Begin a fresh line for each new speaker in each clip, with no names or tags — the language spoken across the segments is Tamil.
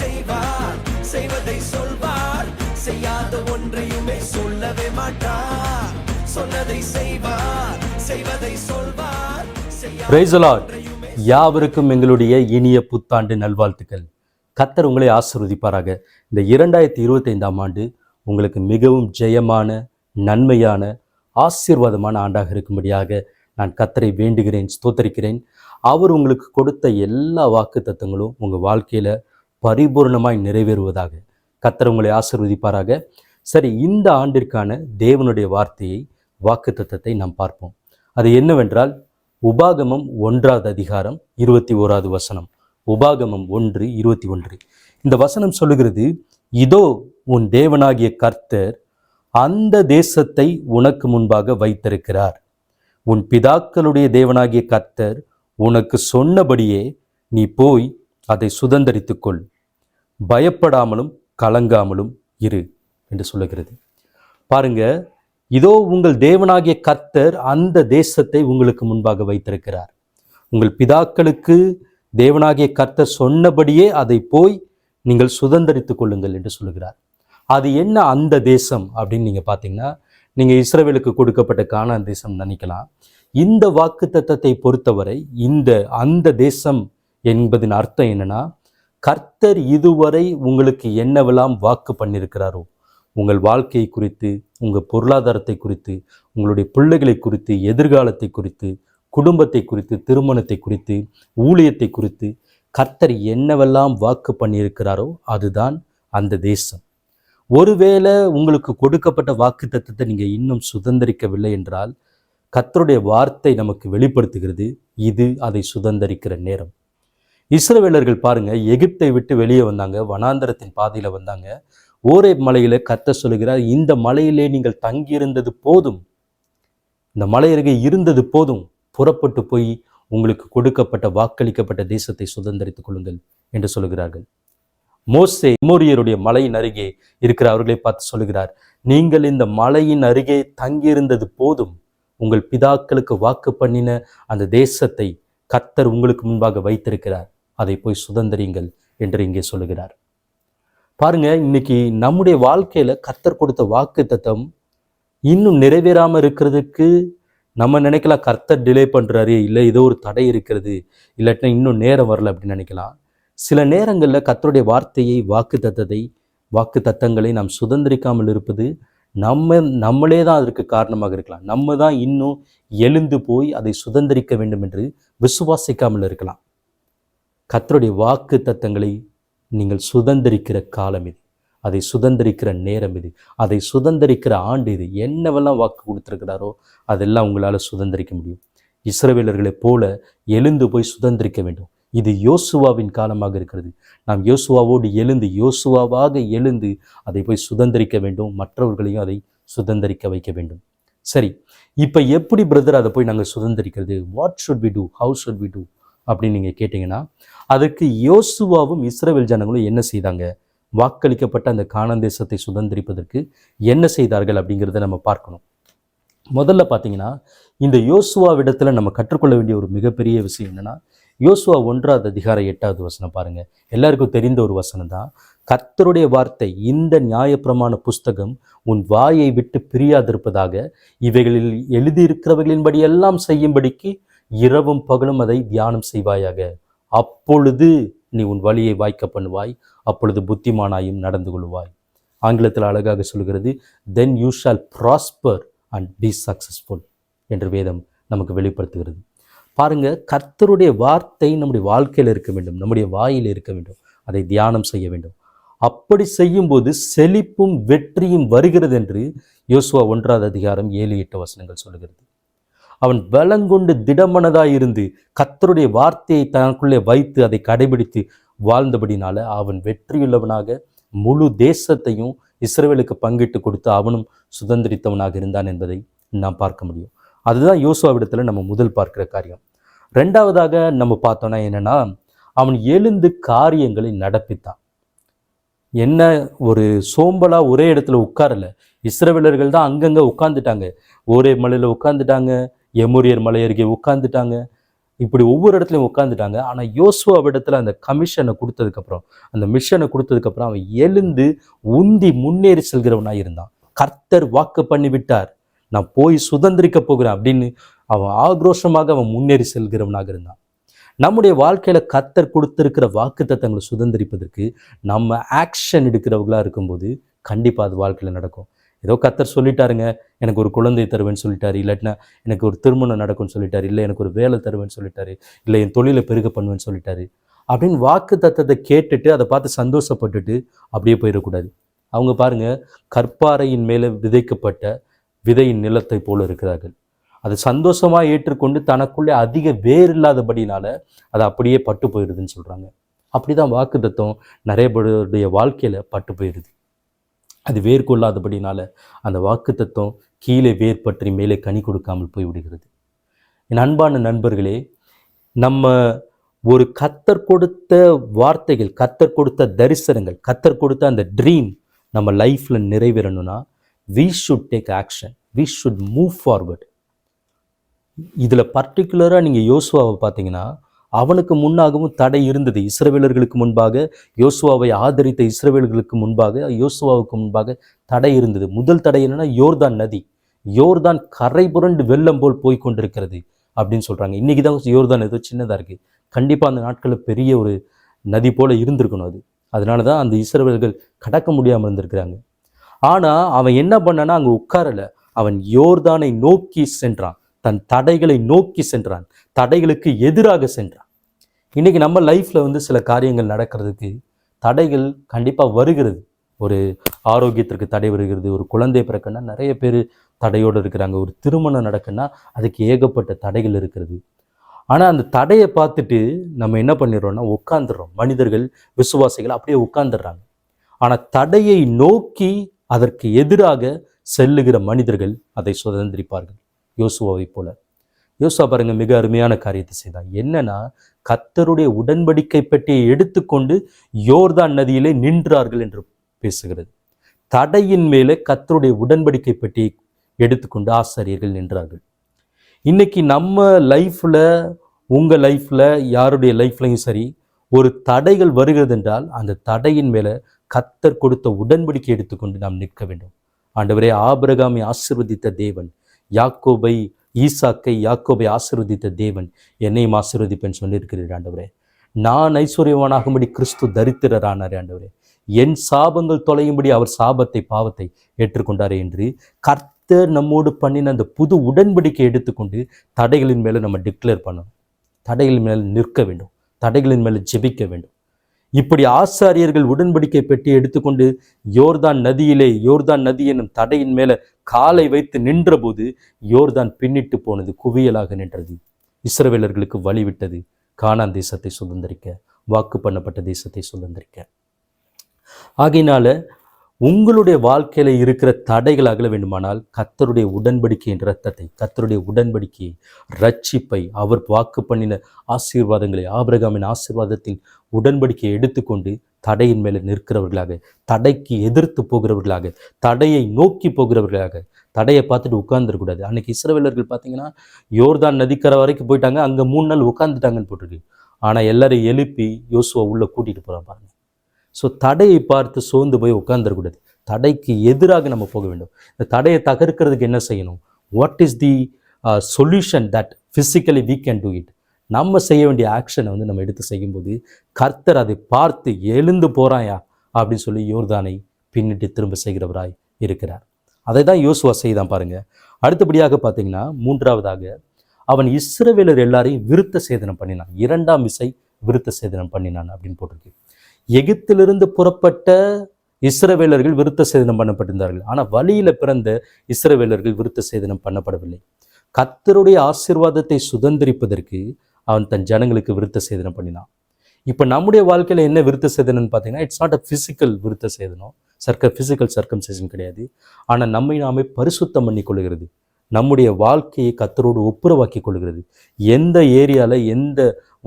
செய்வார் செய்வதை சொல்வார் செய்யாத ஒன்றையுமே சொல்லவே மாட்டார். சொன்னதை செய்வார் செய்வதை சொல்வார் செய்யாத
Praise the Lord. யாவருக்கும் எங்களுடைய இனிய புத்தாண்டு நல்வாழ்த்துக்கள். கத்தர் உங்களை ஆசீர்வதிப்பாராக. இந்த இரண்டாயிரத்தி இருபத்தைந்தாம் ஆண்டு உங்களுக்கு மிகவும் ஜெயமான நன்மையான ஆசீர்வாதமான ஆண்டாக இருக்கும்படியாக நான் கத்தரை வேண்டுகிறேன் ஸ்தோத்தரிக்கிறேன். அவர் உங்களுக்கு கொடுத்த எல்லா வாக்கு தத்தங்களும் உங்கள் வாழ்க்கையில் பரிபூர்ணமாய் நிறைவேறுவதாக கத்தர் உங்களை ஆசிர்வதிப்பாராக. சரி இந்த ஆண்டிற்கான தேவனுடைய வார்த்தையை வாக்கு தத்தத்தை நாம் பார்ப்போம். அது என்னவென்றால் உபாகமம் ஒன்றாவது அதிகாரம் இருபத்தி ஓராவது வசனம். உபாகமம் ஒன்று இருபத்தி ஒன்று. இந்த வசனம் சொல்லுகிறது இதோ உன் தேவனாகிய கர்த்தர் அந்த தேசத்தை உனக்கு முன்பாக வைத்திருக்கிறார். உன் பிதாக்களுடைய தேவனாகிய கர்த்தர் உனக்கு சொன்னபடியே நீ போய் அதை சுதந்திரித்துக்கொள். பயப்படாமலும் கலங்காமலும் இரு என்று சொல்லுகிறது. பாருங்க இதோ உங்கள் தேவனாகிய கர்த்தர் அந்த தேசத்தை உங்களுக்கு முன்பாக வைத்திருக்கிறார். உங்கள் பிதாக்களுக்கு தேவனாகிய கர்த்தர் சொன்னபடியே அதை போய் நீங்கள் சுதந்தரித்துக் கொள்ளுங்கள் என்று சொல்லுகிறார். அது என்ன அந்த தேசம் அப்படின்னு நீங்கள் பார்த்தீங்கன்னா நீங்கள் இஸ்ரேவேலுக்கு கொடுக்கப்பட்ட கானான் தேசம் நினைக்கலாம். இந்த வாக்கு தத்தத்தை பொறுத்தவரை இந்த அந்த தேசம் என்பதின் அர்த்தம் என்னன்னா கர்த்தர் இதுவரை உங்களுக்கு என்னவெல்லாம் வாக்கு பண்ணியிருக்கிறாரோ உங்கள் வாழ்க்கையை குறித்து உங்கள் பொருளாதாரத்தை குறித்து உங்களுடைய பிள்ளைகளை குறித்து எதிர்காலத்தை குறித்து குடும்பத்தை குறித்து திருமணத்தை குறித்து ஊழியத்தை குறித்து கர்த்தர் என்னவெல்லாம் வாக்கு பண்ணியிருக்கிறாரோ அதுதான் அந்த தேசம். ஒருவேளை உங்களுக்கு கொடுக்கப்பட்ட வாக்கு தத்துவத்தை நீங்கள் இன்னும் சுதந்திரிக்கவில்லை என்றால் கர்த்தருடைய வார்த்தை நமக்கு வெளிப்படுத்துகிறது. இது அதை சுதந்திரிக்கிற நேரம். இஸ்ரவேலர்கள் பாருங்க எகிப்தை விட்டு வெளியே வந்தாங்க வனாந்தரத்தின் பாதையில் வந்தாங்க. ஓரே மலையில கத்த சொல்லுகிறார் இந்த மலையிலே நீங்கள் தங்கியிருந்தது போதும். இந்த மலையருகே இருந்தது போதும். புறப்பட்டு போய் உங்களுக்கு கொடுக்கப்பட்ட வாக்களிக்கப்பட்ட தேசத்தை சுதந்திரித்துக் கொள்ளுங்கள் என்று சொல்லுகிறார்கள். மோசே மோரியருடைய மலையின் அருகே இருக்கிற அவர்களை பார்த்து சொல்லுகிறார் நீங்கள் இந்த மலையின் அருகே தங்கியிருந்தது போதும். உங்கள் பிதாக்களுக்கு வாக்கு பண்ணின அந்த தேசத்தை கத்தர் உங்களுக்கு முன்பாக வைத்திருக்கிறார். அதை போய் சுதந்திரிங்கள் என்று இங்கே சொல்லுகிறார். பாருங்க இன்னைக்கு நம்முடைய வாழ்க்கையில கர்த்தர் கொடுத்த வாக்கு தத்தம் இன்னும் நிறைவேறாம இருக்கிறதுக்கு நம்ம நினைக்கலாம் கர்த்தர் டிலே பண்றாரு இல்லை ஏதோ ஒரு தடை இருக்கிறது இல்லாட்டினா இன்னும் நேரம் வரல அப்படின்னு நினைக்கலாம். சில நேரங்களில் கர்த்தருடைய வார்த்தையை வாக்கு தத்தத்தை வாக்கு தத்தங்களை நாம் சுதந்திரிக்காமல் இருப்பது நம்ம நம்மளே தான் அதற்கு காரணமாக இருக்கலாம். நம்ம தான் இன்னும் எழுந்து போய் அதை சுதந்திரிக்க வேண்டும் என்று விசுவாசிக்காமல் இருக்கலாம். கர்த்தருடைய வாக்கு தத்தங்களை நீங்கள் சுதந்திரிக்கிற காலம் இது. அதை சுதந்திரிக்கிற நேரம் இது. அதை சுதந்திரிக்கிற ஆண்டு இது. என்னவெல்லாம் வாக்கு கொடுத்துருக்கிறாரோ அதெல்லாம் உங்களால் சுதந்திரிக்க முடியும். இஸ்ரவேலர்களைப் போல எழுந்து போய் சுதந்திரிக்க வேண்டும். இது யோசுவாவின் காலமாக இருக்கிறது. நாம் யோசுவாவோடு எழுந்து யோசுவாவாக எழுந்து அதை போய் சுதந்திரிக்க வேண்டும். மற்றவர்களையும் அதை சுதந்திரிக்க வைக்க வேண்டும். சரி இப்போ எப்படி பிரதர் அதை போய் நாங்கள் சுதந்திரிக்கிறது? What should we do how should we do அப்படின்னு நீங்கள் கேட்டிங்கன்னா அதுக்கு யோசுவாவும் இஸ்ரவேல் ஜனங்களும் என்ன செய்தாங்க? வாக்களிக்கப்பட்ட அந்த காணந்தேசத்தை சுதந்திரிப்பதற்கு என்ன செய்தார்கள் அப்படிங்கிறத நம்ம பார்க்கணும். முதல்ல பார்த்தீங்கன்னா இந்த யோசுவாவிடத்தில் நம்ம கற்றுக்கொள்ள வேண்டிய ஒரு மிகப்பெரிய விஷயம் என்னென்னா யோசுவா ஒன்றாவது அதிகாரம் எட்டாவது வசனம் பாருங்கள் எல்லாருக்கும் தெரிந்த ஒரு வசனம் தான். கர்த்தருடைய வார்த்தை இந்த நியாயப்பிரமாண புஸ்தகம் உன் வாயை விட்டு பிரியாதிருப்பதாக இவைகளில் எழுதியிருக்கிறவர்களின்படி எல்லாம் செய்யும்படிக்கு இரவும் பகலும் அதை தியானம் செய்வாயாக. அப்பொழுது நீ உன் வழியை வாய்க்க பண்ணுவாய் அப்பொழுது புத்திமானாயும் நடந்து கொள்வாய். ஆங்கிலத்தில் அழகாக சொல்கிறது then you shall prosper and be successful என்று வேதம் நமக்கு வெளிப்படுத்துகிறது. பாருங்க கர்த்தருடைய வார்த்தை நம்முடைய வாழ்க்கையில் இருக்க வேண்டும் நம்முடைய வாயில் இருக்க வேண்டும் அதை தியானம் செய்ய வேண்டும். அப்படி செய்யும்போது செழிப்பும் வெற்றியும் வருகிறது என்று யோசுவா ஒன்றாவது அதிகாரம் ஏழு எட்டு வசனங்கள் சொல்லுகிறது அவன் பலங்கொண்டு திடமனதாயிருந்து கத்தருடைய வார்த்தையை தனக்குள்ளே வைத்து அதை கடைபிடித்து வாழ்ந்தபடினால அவன் வெற்றியுள்ளவனாக முழு தேசத்தையும் இஸ்ரவேலுக்கு பங்கிட்டு கொடுத்து அவனும் சுதந்திரித்தவனாக இருந்தான் என்பதை நாம் பார்க்க முடியும். அதுதான் யோசுவாவிடத்தில் நம்ம முதல் பார்க்கிற காரியம். ரெண்டாவதாக நம்ம பார்த்தோன்னா என்னன்னா அவன் எழுந்து காரியங்களை நடப்பித்தான். என்ன ஒரு சோம்பலாக ஒரே இடத்துல உட்காரல. இஸ்ரவேலர்கள் தான் அங்கங்கே உட்காந்துட்டாங்க ஒரே மலையில் உட்காந்துட்டாங்க எமூரியர் மலை அருகே உட்கார்ந்துட்டாங்க. இப்படி ஒவ்வொரு இடத்துலையும் உட்காந்துட்டாங்க ஆனால் யோசுவாவிடத்தில் அந்த கமிஷனை கொடுத்ததுக்கப்புறம் அந்த மிஷனை கொடுத்ததுக்கப்புறம் அவன் எழுந்து உந்தி முன்னேறி செல்கிறவனாக இருந்தான். கர்த்தர் வாக்கு பண்ணி விட்டார் நான் போய் சுதந்திரிக்க போகிறேன் அப்படின்னு அவன் ஆக்ரோஷமாக அவன் முன்னேறி செல்கிறவனாக இருந்தான். நம்முடைய வாழ்க்கையில் கர்த்தர் கொடுத்துருக்கிற வாக்கு தத்தங்களை சுதந்திரிப்பதற்கு நம்ம ஆக்ஷன் எடுக்கிறவர்களாக இருக்கும்போது கண்டிப்பாக அது வாழ்க்கையில் நடக்கும். ஏதோ கத்தர் சொல்லிட்டாருங்க எனக்கு ஒரு குழந்தை தருவேன்னு சொல்லிட்டாரு இல்லாட்டினா எனக்கு ஒரு திருமணம் நடக்கும்னு சொல்லிட்டாரு இல்லை எனக்கு ஒரு வேலை தருவேன்னு சொல்லிட்டாரு இல்லை என் தொழிலை பெருக பண்ணுவேன்னு சொல்லிட்டாரு அப்படின்னு வாக்கு தத்தத்தை கேட்டுட்டு அதை பார்த்து சந்தோஷப்பட்டுட்டு அப்படியே போயிடக்கூடாது. அவங்க பாருங்க கற்பாறையின் மேலே விதைக்கப்பட்ட விதையின் நிலத்தை போல இருக்கிறார்கள். அதை சந்தோஷமாக ஏற்றுக்கொண்டு தனக்குள்ளே அதிக வேர் இல்லாதபடினால அது அப்படியே பட்டு போயிடுதுன்னு சொல்கிறாங்க அப்படிதான் வாக்கு தத்துவம் நிறைய பேருடைய வாழ்க்கையில் பட்டு போயிடுது. அது வேர் கொள்ளாதபடினால அந்த வாக்கு தத்துவம் கீழே வேர் பற்றி மேலே கனி கொடுக்காமல் போய் விடுகிறது என் அன்பான நண்பர்களே நம்ம ஒரு கத்தர் கொடுத்த வார்த்தைகள் கத்தர் கொடுத்த தரிசனங்கள் கத்தர் கொடுத்த அந்த ட்ரீம் நம்ம லைஃப்பில் நிறைவேறணும்னா we should take action we should move forward இதில் பர்டிகுலராக நீங்கள் யோசுவாவை பார்த்தீங்கன்னா அவனுக்கு முன்னாகவும் தடை இருந்தது. இஸ்ரவேலர்களுக்கு முன்பாக யோசுவாவை ஆதரித்த இஸ்ரவேலர்களுக்கு முன்பாக யோசுவாவுக்கு முன்பாக தடை இருந்தது. முதல் தடை என்னன்னா யோர்தான் நதி. யோர்தான் கரை புரண்டு வெள்ளம் போல் போய் கொண்டிருக்கிறது அப்படின்னு சொல்கிறாங்க இன்னைக்கு தான் யோர்தான் ஏதோ சின்னதாக இருக்குது கண்டிப்பாக அந்த நாட்களில் பெரிய ஒரு நதி போல இருந்திருக்கணும் அது. அதனால தான் அந்த இஸ்ரவேலர்கள் கடக்க முடியாமல் இருந்திருக்கிறாங்க. ஆனால் அவன் என்ன பண்ணான்னா அங்கே உட்காரல. அவன் யோர்தானை நோக்கி சென்றான். தன் தடைகளை நோக்கி சென்றான். தடைகளுக்கு எதிராக சென்றான். இன்னைக்கு நம்ம லைஃப்பில் வந்து சில காரியங்கள் நடக்கிறதுக்கு தடைகள் கண்டிப்பாக வருகிறது. ஒரு ஆரோக்கியத்திற்கு தடை வருகிறது ஒரு குழந்தை பிறக்குன்னா நிறைய பேர் தடையோடு இருக்கிறாங்க. ஒரு திருமணம் நடக்குன்னா அதுக்கு ஏகப்பட்ட தடைகள் இருக்கிறது. ஆனால் அந்த தடையை பார்த்துட்டு நம்ம என்ன பண்ணிடுறோம்னா உட்காந்துடுறோம் மனிதர்கள் விசுவாசிகள் அப்படியே உட்காந்துடுறாங்க ஆனால் தடையை நோக்கி அதற்கு எதிராக செல்லுகிற மனிதர்கள் அதை சுதந்திரிப்பார்கள். யோசுவாவை போல. யோசுவா பாருங்க மிக அருமையான காரியத்தை செய்தான் என்னன்னா கத்தருடைய உடன்படிக்கை பெட்டியை எடுத்துக்கொண்டு யோர்தான் நதியிலே நின்றார்கள் என்று பேசுகிறது. தடையின் மேலே கத்தருடைய உடன்படிக்கை பெட்டியை எடுத்துக்கொண்டு ஆசாரியர்கள் நின்றார்கள். இன்னைக்கு நம்ம லைஃப்ல உங்க லைஃப்ல யாருடைய லைஃப்லையும் சரி ஒரு தடைகள் வருகிறது என்றால் அந்த தடையின் மேல கத்தர் கொடுத்த உடன்படிக்கை எடுத்துக்கொண்டு நாம் நிற்க வேண்டும். ஆண்டவரே ஆபிரகாமை ஆசிர்வதித்த தேவன் யாக்கோபை ஈசாக்கை யாக்கோபை ஆசிர்வதித்த தேவன் என்னையும் ஆசீர்வதிப்பேன்னு சொல்லியிருக்கிறீர் ஆண்டவரே. நான் ஐஸ்வர்யவானாகும்படி கிறிஸ்து தரித்திரரானார் ஆண்டவரே. என் சாபங்கள் தொலையும்படி அவர் சாபத்தை பாவத்தை ஏற்றுக்கொண்டாரே என்று கர்த்தர் நம்மோடு பண்ணின அந்த புது உடன்படிக்கை எடுத்துக்கொண்டு தடைகளின் மேலே நம்ம டிக்ளேர் பண்ணணும். தடைகளின் மேலே நிற்க வேண்டும். தடைகளின் மேலே ஜெபிக்க வேண்டும். இப்படி ஆசாரியர்கள் உடன்படிக்கை பெட்டி எடுத்துக்கொண்டு யோர்தான் நதியிலே யோர்தான் நதி என்னும் தடையின் மேல காலை வைத்து நின்றபோது யோர்தான் பின்னிட்டு போனது குவியலாக நின்றது. இஸ்ரவேலர்களுக்கு வழிவிட்டது. காணான் தேசத்தை சுதந்திரிக்க வாக்கு பண்ணப்பட்ட தேசத்தை சுதந்திரிக்க. ஆகையினால உங்களுடைய வாழ்க்கையில் இருக்கிற தடைகள் அகல வேண்டுமானால் கத்தருடைய உடன்படிக்கையின் ரத்தத்தை கத்தருடைய உடன்படிக்கையை ரட்சிப்பை அவர் வாக்கு பண்ணின ஆசீர்வாதங்களை ஆபிரகாமின் ஆசீர்வாதத்தின் உடன்படிக்கையை எடுத்துக்கொண்டு தடையின் மேலே நிற்கிறவர்களாக தடைக்கு எதிர்த்து போகிறவர்களாக தடையை நோக்கி போகிறவர்களாக தடையை பார்த்துட்டு உட்கார்ந்துடக்கூடாது அன்னைக்கு இஸ்ரவேலர்கள் பார்த்தீங்கன்னா யோர்தான் நதிக்கரை வரைக்கும் போயிட்டாங்க அங்கே மூணு நாள் உட்காந்துட்டாங்கன்னு போட்டிருக்கு. ஆனால் எல்லாரையும் எழுப்பி யோசுவா உள்ளே கூட்டிகிட்டு போகிறான் பாருங்க. ஸோ தடையை பார்த்து சோர்ந்து போய் உட்காந்துடக்கூடாது தடைக்கு எதிராக நம்ம போக வேண்டும். இந்த தடையை தகர்க்கிறதுக்கு என்ன செய்யணும்? What is the solution that physically we can do it நம்ம செய்ய வேண்டிய ஆக்ஷனை வந்து நம்ம எடுத்து செய்யும்போது கர்த்தர் அதை பார்த்து எழுந்து போகிறாயா அப்படின்னு சொல்லி யோர்தானை பின்னிட்டு திரும்ப செய்கிறவராய் இருக்கிறார். அதை தான் யோசுவா செய்தான் பாருங்க. அடுத்தபடியாக பார்த்தீங்கன்னா மூன்றாவதாக அவன் இஸ்ரவேலர் எல்லாரையும் விருத்த சேதனம் பண்ணினான். இரண்டாம் விசை விருத்த சேதனம் பண்ணினான் அப்படின்னு போட்டிருக்கு. எகிப்திலிருந்து புறப்பட்ட இஸ்ரவேலர்கள் விருத்த சேதனம் பண்ணப்பட்டிருந்தார்கள். ஆனால் வழியில் பிறந்த இஸ்ரவேலர்கள் விருத்த சேதனம் பண்ணப்படவில்லை. கத்தருடைய ஆசீர்வாதத்தை சுதந்திரிப்பதற்கு அவன் தன் ஜனங்களுக்கு விருத்த சேதனம் பண்ணினான். இப்போ நம்முடைய வாழ்க்கையில் என்ன விருத்த சேதனம்னு பார்த்தீங்கன்னா இட்ஸ் நாட் அ ஃபிசிக்கல் விருத்த சேதனம். சர்க்க பிசிக்கல் சர்க்கம்சேஷன் கிடையாது. ஆனால் நம்மை நாமே பரிசுத்தம் பண்ணி கொள்கிறது. நம்முடைய வாழ்க்கையை கத்தரோடு ஒப்புரவாக்கி கொள்கிறது. எந்த ஏரியாவில் எந்த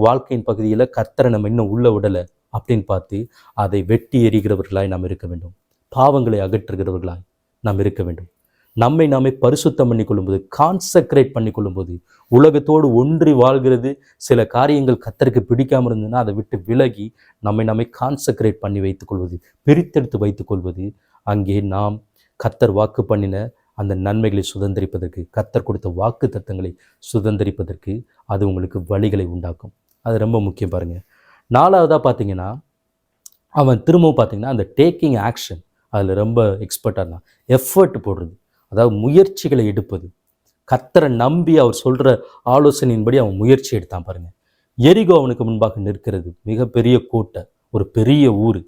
வாழ்க்கையின் பகுதியில் கத்தரை நம்ம இன்னும் உள்ள விடலை? அப்படின்னு பார்த்து அதை வெட்டி எறிகிறவர்களாய் நாம் இருக்க வேண்டும். பாவங்களை அகற்றுகிறவர்களாய் நாம் இருக்க வேண்டும். நம்மை நாமே பரிசுத்தம் பண்ணி கொள்ளும்போது கான்சக்ரேட் பண்ணி கொள்ளும்போது உலகத்தோடு ஒன்றி வாழ்கிறது சில காரியங்கள் கத்தருக்கு பிடிக்காமல் இருந்ததுன்னா அதை விட்டு விலகி நம்மை நாமே கான்சக்ரேட் பண்ணி வைத்துக்கொள்வது பிரித்தெடுத்து வைத்துக்கொள்வது அங்கே நாம் கத்தர் வாக்கு பண்ணின அந்த நன்மைகளை சுதந்திரிப்பதற்கு கத்தர் கொடுத்த வாக்கு தத்தங்களை சுதந்திரிப்பதற்கு அது உங்களுக்கு வழிகளை உண்டாக்கும். அது ரொம்ப முக்கியம் பாருங்கள் நாலாவதாக பார்த்தீங்கன்னா அவன் திரும்பவும் பார்த்தீங்கன்னா அந்த டேக்கிங் ஆக்ஷன் அதில் ரொம்ப எக்ஸ்பர்ட்டாக இருந்தான். எஃபர்ட் போடுறது அதாவது முயற்சிகளை எடுப்பது. கத்தரை நம்பி அவர் சொல்கிற ஆலோசனையின்படி அவன் முயற்சி எடுத்தான் பாருங்கள் எரிகோ அவனுக்கு முன்பாக நிற்கிறது மிகப்பெரிய கோட்டை ஒரு பெரிய ஊர்.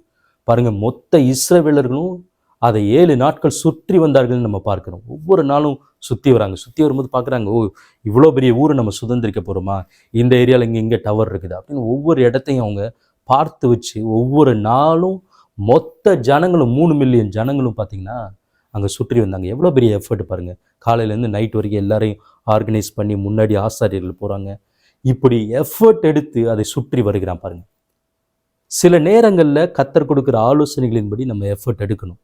பாருங்கள் மொத்த இஸ்ரவேலர்களும் அதை ஏழு நாட்கள் சுற்றி வந்தார்கள்னு நம்ம பார்க்குறோம். ஒவ்வொரு நாளும் சுற்றி வராங்க. சுற்றி வரும்போது பார்க்குறாங்க ஓ இவ்வளோ பெரிய ஊரை நம்ம சுதந்திரிக்க போகிறோமா இந்த ஏரியாவில் இங்கே இங்கே டவர் இருக்குது. அப்படின்னு ஒவ்வொரு இடத்தையும் அவங்க பார்த்து வச்சு ஒவ்வொரு நாளும் மொத்த ஜனங்களும் மூணு மில்லியன் ஜனங்களும் பார்த்தீங்கன்னா அங்கே சுற்றி வந்தாங்க. எவ்வளோ பெரிய எஃபர்ட் பாருங்கள் காலையிலேருந்து நைட் வரைக்கும் எல்லாரையும் ஆர்கனைஸ் பண்ணி முன்னாடி ஆசாரியர்கள் போகிறாங்க இப்படி எஃபர்ட் எடுத்து அதை சுற்றி வருகிறான் பாருங்கள் சில நேரங்களில் கத்தர் கொடுக்குற ஆலோசனைகளின்படி நம்ம எஃபர்ட் எடுக்கணும்.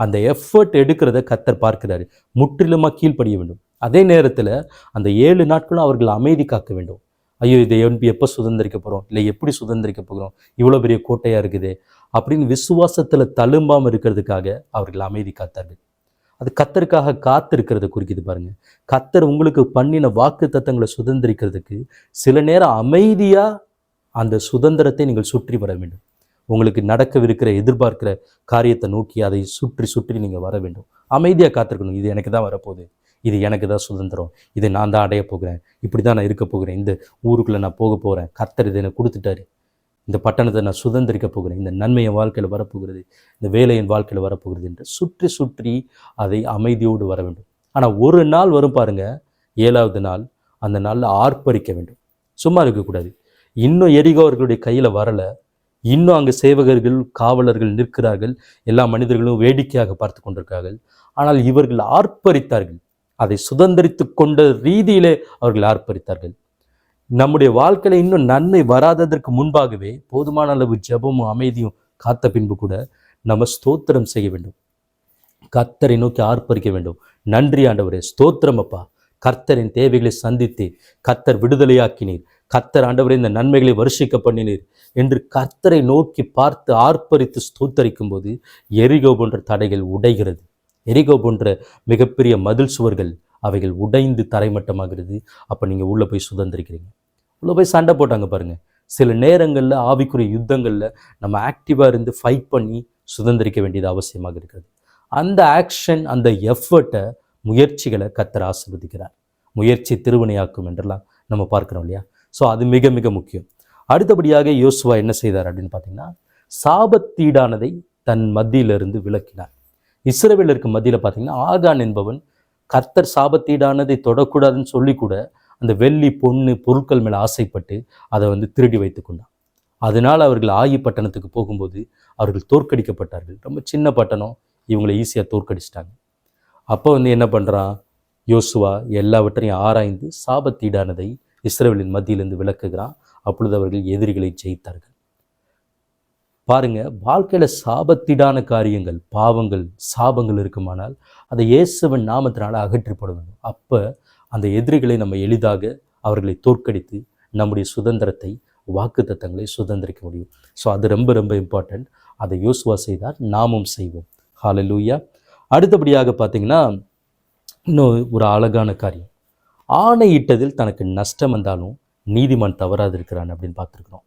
அந்த எஃபர்ட் எடுக்கிறத கத்தர் பார்க்கிறாரு. முற்றிலுமாக கீழ்ப்படிய வேண்டும். அதே நேரத்தில் அந்த ஏழு நாட்களும் அவர்கள் அமைதி காக்க வேண்டும். ஐயோ இதை எப்படி எப்போ சுதந்திரிக்க போகிறோம் இல்லை எப்படி சுதந்திரிக்க போகிறோம்? இவ்வளோ பெரிய கோட்டையாக இருக்குது? அப்படின்னு விசுவாசத்தில் தழும்பாமல் இருக்கிறதுக்காக அவர்கள் அமைதி காத்தார்கள். அது கத்தருக்காக காத்திருக்கிறத குறிக்குது பாருங்க. கத்தர் உங்களுக்கு பண்ணின வாக்கு தத்தங்களை சுதந்திரிக்கிறதுக்கு சில நேரம் அமைதியாக அந்த சுதந்திரத்தை நீங்கள் சுற்றி வர வேண்டும். உங்களுக்கு நடக்கவிருக்கிற எதிர்பார்க்கிற காரியத்தை நோக்கி அதை சுற்றி சுற்றி நீங்கள் வர வேண்டும். அமைதியாக காத்திருக்கணும். இது எனக்கு தான் வரப்போகுது. இது எனக்கு தான் சுதந்திரம். இதை நான் தான் அடைய போகிறேன். இப்படி தான் நான் இருக்க போகிறேன். இந்த ஊருக்குள்ளே நான் போக போகிறேன் கர்த்தர் இதை எனக்கு கொடுத்துட்டாரு. இந்த பட்டணத்தை நான் சுதந்திரிக்க போகிறேன். இந்த நன்மை என் வாழ்க்கையில் வரப்போகிறது. இந்த வேலை என் வாழ்க்கையில் வரப்போகிறது என்று சுற்றி சுற்றி அதை அமைதியோடு வர வேண்டும். ஆனால் ஒரு நாள் வரும் பாருங்கள் ஏழாவது நாள். அந்த நாளில் ஆர்ப்பரிக்க வேண்டும். சும்மா இருக்கக்கூடாது இன்னும் எரிகோ அவர்களுடைய கையில் வரலை. இன்னும் அங்கே சேவகர்கள் காவலர்கள் நிற்கிறார்கள். எல்லா மனிதர்களும் வேடிக்கையாக பார்த்து கொண்டிருக்கிறார்கள். ஆனால் இவர்கள் ஆர்ப்பரித்தார்கள். அதை சுதந்திரித்து கொண்ட ரீதியிலே அவர்கள் ஆர்ப்பரித்தார்கள். நம்முடைய வாழ்க்கையில் இன்னும் நன்மை வராததற்கு முன்பாகவே போதுமான அளவு ஜெபமும் அமைதியும் காத்த பின்பு கூட நம்ம ஸ்தோத்திரம் செய்ய வேண்டும். கர்த்தரை நோக்கி ஆர்ப்பரிக்க வேண்டும். நன்றி ஆண்டவரே ஸ்தோத்திரம் அப்பா. கர்த்தரின் தேவைகளை சந்தித்து கர்த்தர் விடுதலையாக்கினீர். கர்த்தர் ஆண்டவரே இந்த நன்மைகளை வருஷிக்க பண்ணினீர் என்று கர்த்தரை நோக்கி பார்த்து ஆர்ப்பரித்து ஸ்தோத்தரிக்கும் போது எரிகோ போன்ற தடைகள் உடைகிறது. எரிகோ போன்ற மிகப்பெரிய மதில் சுவர்கள் அவைகள் உடைந்து தரைமட்டமாகிறது. அப்போ நீங்கள் உள்ளே போய் சுதந்திரிக்கிறீங்க. உள்ளே போய் சண்டை போட்டாங்க பாருங்கள் சில நேரங்களில் ஆவிக்குரிய யுத்தங்களில் நம்ம ஆக்டிவாக இருந்து ஃபைட் பண்ணி சுதந்திரிக்க வேண்டியது அவசியமாக இருக்கிறது. அந்த ஆக்ஷன் அந்த எஃபர்ட்டை முயற்சிகளை கத்தர் ஆசிர்வதிக்கிறார். முயற்சி திருவினையாக்கும் என்றெல்லாம் நம்ம பார்க்குறோம் இல்லையா? ஸோ அது மிக மிக முக்கியம். அடுத்தபடியாக யோசுவா என்ன செய்தார் அப்படின்னு பார்த்தீங்கன்னா சாபத்தீடானதை தன் மத்தியிலிருந்து விலக்கினார். இஸ்ரவேலருக்கு மத்தியில் பார்த்தீங்கன்னா ஆகான் என்பவன் கர்த்தர் சாபத்தீடானதை தொடக்கூடாதுன்னு சொல்லி கூட அந்த வெள்ளி பொண்ணு பொருட்கள் மேலே ஆசைப்பட்டு அதை வந்து திருடி வைத்து கொண்டான். அதனால் அவர்கள் ஆயி பட்டணத்துக்கு போகும்போது அவர்கள் தோற்கடிக்கப்பட்டார்கள். ரொம்ப சின்ன பட்டணம். இவங்களை ஈஸியாக தோற்கடிச்சிட்டாங்க. அப்போ வந்து என்ன பண்ணுறான் யோசுவா எல்லாவற்றையும் ஆராய்ந்து சாபத்தீடானதை இஸ்ரேலின் மத்தியிலிருந்து விளக்குகிறான். அப்பொழுது அவர்கள் எதிரிகளை ஜெயித்தார்கள். பாருங்க வாழ்க்கையில் சாபத்திடான காரியங்கள் பாவங்கள் சாபங்கள் இருக்குமானால் அதை இயேசுவன் நாமத்தினால் அகற்றிப்பட வேண்டும் அப்போ அந்த எதிரிகளை நம்ம எளிதாக அவர்களை தோற்கடித்து நம்முடைய சுதந்திரத்தை வாக்குத்தத்தங்களை சுதந்திரிக்க முடியும். ஸோ அது ரொம்ப ரொம்ப இம்பார்ட்டண்ட் அதை யோசுவா செய்தால் நாமும் செய்வோம். ஹalleluya அடுத்தபடியாக பார்த்தீங்கன்னா இன்னும் ஒரு அழகான காரியம். ஆணையிட்டதில் தனக்கு நஷ்டம் வந்தாலும் நீதிமான் தவறாது இருக்கிறான் அப்படின்னு பார்த்துருக்குறோம்.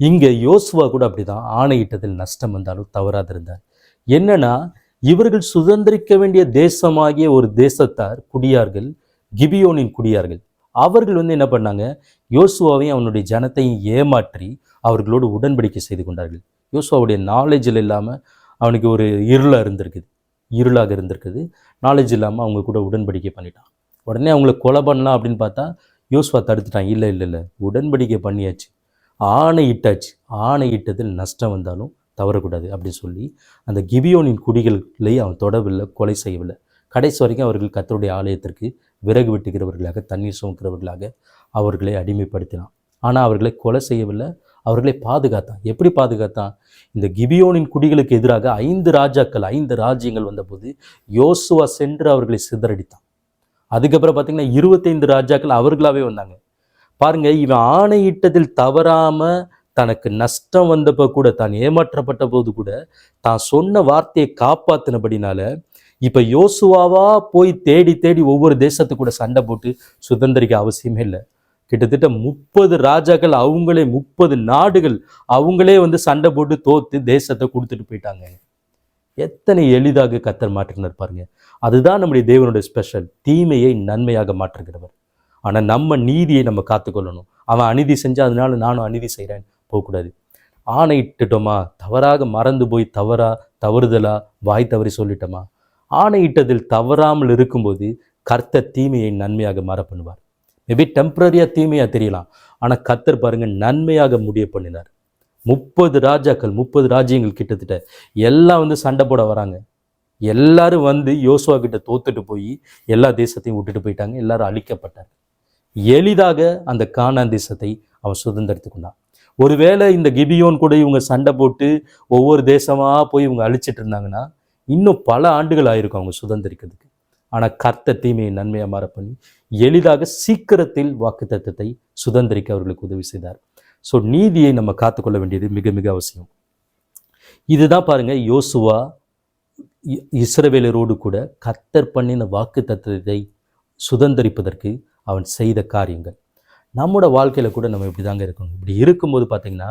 இங்கே யோசுவா கூட அப்படிதான். ஆணையிட்டதில் நஷ்டம் வந்தாலும் தவறாது இருந்தார் என்னன்னா இவர்கள் சுதந்திரிக்க வேண்டிய தேசமாகிய ஒரு தேசத்தார் குடியார்கள் கிபியோனின் குடியார்கள் அவர்கள் வந்து என்ன பண்ணாங்க? யோசுவாவையும் அவனுடைய ஜனத்தையும் ஏமாற்றி அவர்களோடு உடன்படிக்கை செய்து கொண்டார்கள். யோசுவாவுடைய நாலேஜில் இல்லாமல் அவனுக்கு ஒரு இருளாக இருந்திருக்குது. இருளாக இருந்திருக்குது. நாலேஜ் இல்லாமல் அவங்க கூட உடன்படிக்கை பண்ணிட்டான். உடனே அவங்கள கொலை பண்ணலாம் அப்படின்னு பார்த்தா யோசுவா தடுத்துட்டான். இல்லை இல்லை இல்லை. உடன்படிக்கை பண்ணியாச்சு. ஆணையிட்டாச்சு ஆணையிட்டதில் நஷ்டம் வந்தாலும் தவறக்கூடாது அப்படின்னு சொல்லி அந்த கிபியோனின் குடிகளை அவன் தொடவில்லை கொலை செய்யவில்லை. கடைசி வரைக்கும் அவர்கள் கத்தருடைய ஆலயத்திற்கு விறகு வெட்டுகிறவர்களாக தண்ணீர் சுமக்கிறவர்களாக அவர்களை அடிமைப்படுத்தினான். ஆனால் அவர்களை கொலை செய்யவில்லை. அவர்களை பாதுகாத்தான். எப்படி பாதுகாத்தான்? இந்த கிபியோனின் குடிகளுக்கு எதிராக ஐந்து ராஜாக்கள் ஐந்து ராஜ்யங்கள் வந்தபோது யோசுவா சென்று அவர்களை சிதறடித்தான். அதுக்கப்புறம் பார்த்தீங்கன்னா இருபத்தைந்து ராஜாக்கள் அவர்களாகவே வந்தாங்க. பாருங்க இவன் ஆணையிட்டதில் தவறாமல் தனக்கு நஷ்டம் வந்தப்போ கூட தான் ஏமாற்றப்பட்ட போது கூட தான் சொன்ன வார்த்தையை காப்பாத்தினபடினால இப்போ யோசுவாவா போய் தேடி தேடி ஒவ்வொரு தேசத்து கூட சண்டை போட்டு சுதந்திரிக்க அவசியமே இல்லை. கிட்டத்தட்ட முப்பது ராஜாக்கள் அவங்களே முப்பது நாடுகள் அவங்களே வந்து சண்டை போட்டு தோத்து தேசத்தை கொடுத்துட்டு போயிட்டாங்க. எத்தனை எளிதாக கத்தர் மாற்றினார் பாருங்க. அதுதான் நம்முடைய தேவனுடைய ஸ்பெஷல் தீமையை நன்மையாக மாற்றுகிறவர். ஆனால் நம்ம நீதியை நம்ம காத்துக்கொள்ளணும். அவன் அநீதி செஞ்சால் அதனால நானும் அநீதி செய்கிறேன் போகக்கூடாது. ஆணையிட்டுட்டோமா தவறாக மறந்து போய் தவறா தவறுதலா வாய் தவறி சொல்லிட்டோமா? ஆணையிட்டதில் தவறாமல் இருக்கும்போது கர்த்தர் தீமையை நன்மையாக மாற பண்ணுவார். மேபி டெம்பரரியாக தீமையாக தெரியலாம். ஆனால் கர்த்தர் பாருங்க நன்மையாக முடிய பண்ணினார். முப்பது ராஜாக்கள் முப்பது ராஜ்யங்கள் கிட்டத்தட்ட எல்லாம் வந்து சண்டை போட வராங்க. எல்லாரும் வந்து யோசுவா கிட்ட தோத்துட்டு போய் எல்லா தேசத்தையும் விட்டுட்டு போயிட்டாங்க. எல்லாரும் அழிக்கப்பட்டாங்க. எளிதாக அந்த கானான் தேசத்தை அவன் சுதந்திரத்து கொண்டான். ஒருவேளை இந்த கிபியோன் கூட இவங்க சண்டை போட்டு ஒவ்வொரு தேசமாக போய் இவங்க அழிச்சிட்டு இருந்தாங்கன்னா இன்னும் பல ஆண்டுகள் ஆயிருக்கும் அவங்க சுதந்திரிக்கிறதுக்கு. ஆனால் கர்த்த தீமையை நன்மையாக மாற பண்ணி எளிதாக சீக்கிரத்தில் வாக்குத்தத்தத்தை சுதந்திரிக்க அவர்களுக்கு உதவி செய்தார். ஸோ நீதியை நம்ம காத்துக்கொள்ள வேண்டியது மிக மிக அவசியம். இதுதான் பாருங்கள் யோசுவா இஸ்ரவேலரோடு கூட கத்தர் பண்ணின வாக்கு தத்துவத்தை சுதந்திரிப்பதற்கு அவன் செய்த காரியங்கள். நம்மளோட வாழ்க்கையில் கூட நம்ம இப்படி தாங்க இருக்கணும் இப்படி இருக்கும்போது பார்த்திங்கன்னா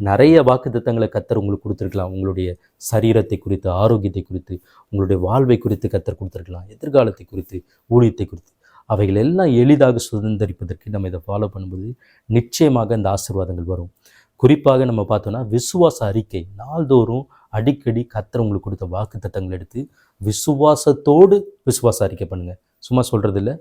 நிறைய வாக்கு தத்தங்களை கத்தர் உங்களுக்கு கொடுத்துருக்கலாம். உங்களுடைய சரீரத்தை குறித்து ஆரோக்கியத்தை குறித்து உங்களுடைய வாழ்வை குறித்து கத்தர் கொடுத்துருக்கலாம். எதிர்காலத்தை குறித்து ஊழியத்தை குறித்து. அவைகள் எல்லாம் எளிதாக சுதந்திரிப்பதற்கு நம்ம இதை ஃபாலோ பண்ணும்போது நிச்சயமாக இந்த ஆசீர்வாதங்கள் வரும். குறிப்பாக நம்ம பார்த்தோன்னா விசுவாச அறிக்கை. நாள்தோறும் அடிக்கடி கத்தர் உங்களுக்கு கொடுத்த வாக்கு தத்தங்கள் எடுத்து விசுவாசத்தோடு விசுவாச அறிக்கை பண்ணுங்கள் சும்மா சொல்கிறது இல்லை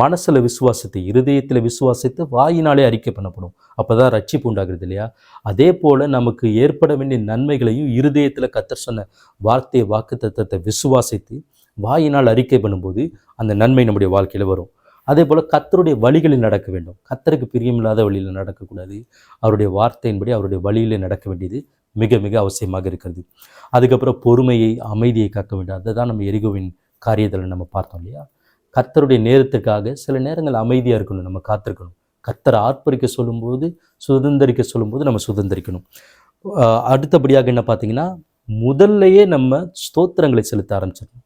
மனசில் விசுவாசத்தை இருதயத்தில் விசுவாசித்து வாயினாலே அறிக்கை பண்ணப்படும். அப்போ தான் ரட்சிப்பு உண்டாகிறது இல்லையா? அதே போல் நமக்கு ஏற்பட வேண்டிய நன்மைகளையும் இருதயத்தில் கத்தர் சொன்ன வார்த்தையை வாக்கு தத்தத்தை விசுவாசித்து வாயினால் அறிக்கை பண்ணும்போது அந்த நன்மை நம்முடைய வாழ்க்கையில் வரும். அதே போல் கத்தருடைய வழிகளில் நடக்க வேண்டும். கத்தருக்கு பிரியமில்லாத வழியில் நடக்கக்கூடாது. அவருடைய வார்த்தையின்படி அவருடைய வழியிலே நடக்க வேண்டியது மிக மிக அவசியமாக இருக்கிறது. அதுக்கப்புறம் பொறுமையை அமைதியை காக்க வேண்டும். அதை தான் நம்ம எரிகோவின் காரியத்தில் நம்ம பார்த்தோம் இல்லையா? கத்தருடைய நேரத்துக்காக சில நேரங்கள் அமைதியாக இருக்கணும். நம்ம காத்திருக்கணும். கத்தரை ஆர்ப்பரிக்க சொல்லும்போது சுதந்திரிக்க சொல்லும்போது நம்ம சுதந்திரிக்கணும். அடுத்தபடியாக என்ன பார்த்தீங்கன்னா முதல்லையே நம்ம ஸ்தோத்திரங்களை செலுத்த ஆரம்பிச்சிடணும்.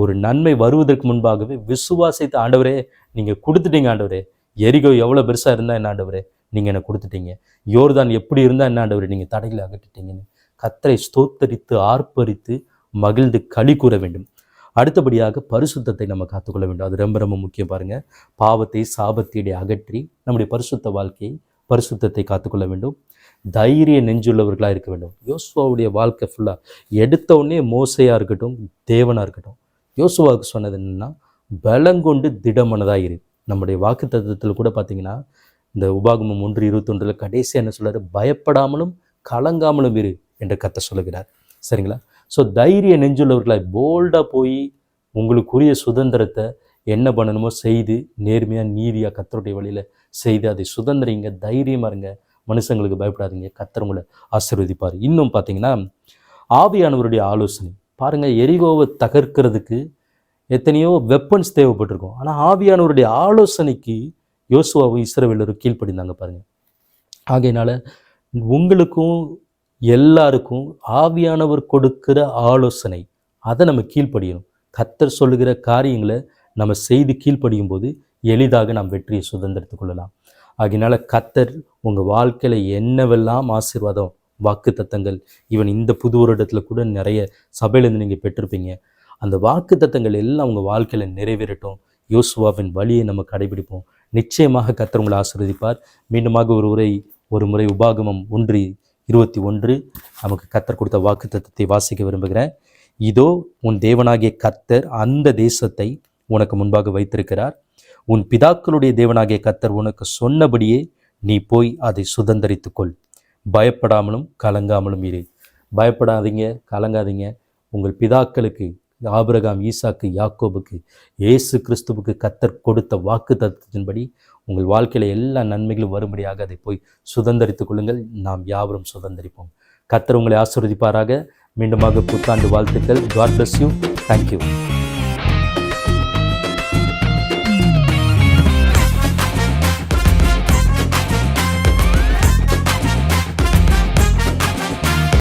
ஒரு நன்மை வருவதற்கு முன்பாகவே விசுவாசித்த ஆண்டவரே நீங்கள் கொடுத்துட்டீங்க ஆண்டவரே. எரிகோ எவ்வளோ பெருசாக இருந்தால் என்ன ஆண்டவரே? நீங்கள் எனக்கு கொடுத்துட்டீங்க. யோர்தான் எப்படி இருந்தால் என்ன ஆண்டவரே? நீங்கள் தடையில் அகற்றிட்டீங்கன்னு. கத்தரை ஸ்தோத்தரித்து ஆர்ப்பரித்து மகிழ்ந்து களி கூற வேண்டும். அடுத்தபடியாக பரிசுத்தத்தை நம்ம காத்துக்கொள்ள வேண்டும். அது ரொம்ப ரொம்ப முக்கியம் பாருங்கள் பாவத்தை சாபத்தீடை அகற்றி நம்முடைய பரிசுத்த வாழ்க்கையை பரிசுத்தத்தை காத்துக்கொள்ள வேண்டும். தைரிய நெஞ்சுள்ளவர்களாக இருக்க வேண்டும். யோசுவாவுடைய வாழ்க்கை ஃபுல்லாக எடுத்த உடனே மோசையாக இருக்கட்டும் தேவனாக இருக்கட்டும். யோசுவாவுக்கு சொன்னது என்னென்னா பலங்கொண்டு திடமனதாக இரு. நம்முடைய வாக்கு தத்துவத்தில் கூட பார்த்தீங்கன்னா இந்த உபாகமம் ஒன்று இருபத்தொன்றில் கடைசியாக என்ன சொல்கிறார் பயப்படாமலும் கலங்காமலும் இரு என்று கத்த சொல்லுகிறார். சரிங்களா? ஸோ தைரிய நெஞ்சுள்ளவர்களாய் போல்டாக போய் உங்களுக்குரிய சுதந்திரத்தை என்ன பண்ணணுமோ செய்து நேர்மையாக நீதியாக கத்தருடைய வழியில் செய்து அதை சுதந்திரிங்க தைரியமாக இருங்க. மனுஷங்களுக்கு பயப்படாதீங்க. கத்தர் உங்களை ஆசீர்வதிப்பார். இன்னும் பார்த்தீங்கன்னா ஆவியானவருடைய ஆலோசனை. பாருங்கள் எரிகோவை தகர்க்கிறதுக்கு எத்தனையோ வெப்பன்ஸ் தேவைப்பட்டிருக்கும். ஆனால் ஆவியானவருடைய ஆலோசனைக்கு யோசுவாவும் இஸ்ரவேலரும் கீழ்ப்படிந்தாங்க பாருங்கள் ஆகையினால உங்களுக்கும் எல்லாருக்கும் ஆவியானவர் கொடுக்கிற ஆலோசனை அதை நம்ம கீழ்ப்படியணும். கத்தர் சொல்லுகிற காரியங்களை நம்ம செய்து கீழ்ப்படியும் போது எளிதாக நாம் வெற்றியை சுதந்திரத்துக் கொள்ளலாம். ஆகையினால கத்தர் உங்கள் வாழ்க்கையில் என்னவெல்லாம் ஆசீர்வாதம் வாக்கு தத்தங்கள் ஈவன் இந்த புது வருடத்தில் கூட நிறைய சபையிலேருந்து நீங்கள் பெற்றிருப்பீங்க. அந்த வாக்கு தத்தங்கள் எல்லாம் உங்கள் வாழ்க்கையில் நிறைவேறட்டும். யோசுவாவின் வழியை நம்ம கடைபிடிப்போம். நிச்சயமாக கத்தர் உங்களை ஆசிர்வதிப்பார். மீண்டுமாக ஒரு உரை ஒரு முறை உபாகமம் ஒன்று இருபத்தி ஒன்று. நமக்கு கத்தர் கொடுத்த வாக்கு தத்தத்தை வாசிக்க விரும்புகிறேன். இதோ உன் தேவனாகிய கத்தர் அந்த தேசத்தை உனக்கு முன்பாக வைத்திருக்கிறார். உன் பிதாக்களுடைய தேவனாகிய கத்தர் உனக்கு சொன்னபடியே நீ போய் அதை சுதந்திரித்துக்கொள். பயப்படாமலும் கலங்காமலும் இரு. பயப்படாதீங்க கலங்காதீங்க. உங்கள் பிதாக்களுக்கு ஆபிரகாம் ஈசாக்கு யாக்கோபுக்கு இயேசு கிறிஸ்துவுக்கு கத்தர் கொடுத்த வாக்கு தத்துவத்தின்படி உங்கள் வாழ்க்கையில் எல்லா நன்மைகளும் வரும்படியாக அதை போய் சுதந்தரித்துக் கொள்ளுங்கள். நாம் யாவரும் சுதந்தரிப்போம். கத்தர் உங்களை ஆசிர்வதிப்பாராக. மீண்டுமாக புத்தாண்டு வாழ்த்துக்கள். God bless you thank you